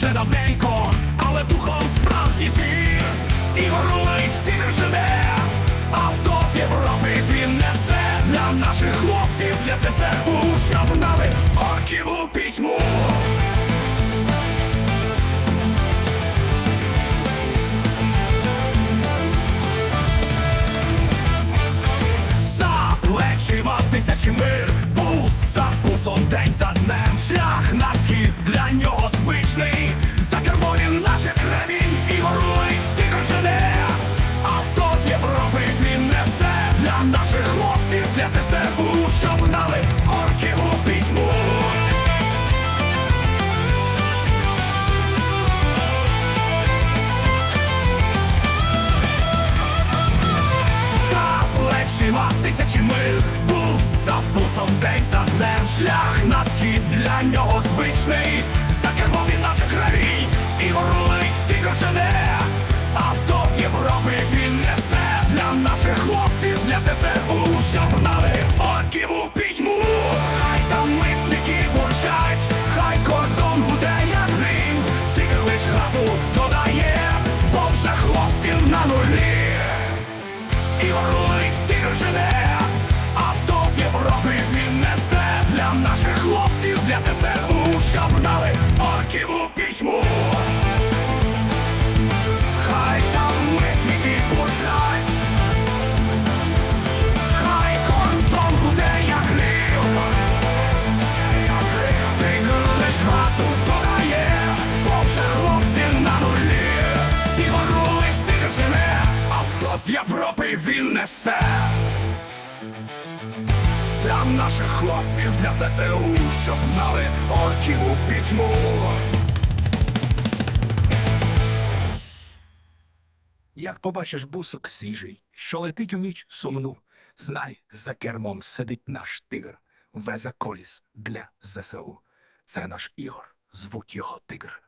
вже давненько, але пухом справжній змір І горулий стір живе, авто з Європи він несе для наших хлопців, для ЗСУ, щоб гнали орків у пітьму. Тисячі мир, бус за бусом, день за днем, шлях нас на нього звичний За кермо він наше кремінь І горує стикер жене Авто з Європи він несе Для наших хлопців, для ЗСУ Щоб гнали орків у пітьму. За плечима тисячі миль Бус за бусом, день за днем Шлях на схід. Для нього звичний орків у пітьму. Хай там митники бурчать Хай кордон буде як ним, ти лиш газу додає Бо вже хлопців на нулі. І горують стиль жене Авто з Європи він несе. Для наших хлопців, для ЗСУ Європи він несе Для наших хлопців, для ЗСУ Щоб гнали орків у пітьму Як побачиш бусок свіжий, що летить у ніч сумну, знай, за кермом сидить наш тигр, везе коліс для ЗСУ. Це наш Ігор, звуть його тигр.